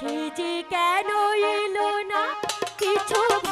সে যে কেন এলো না? কিছু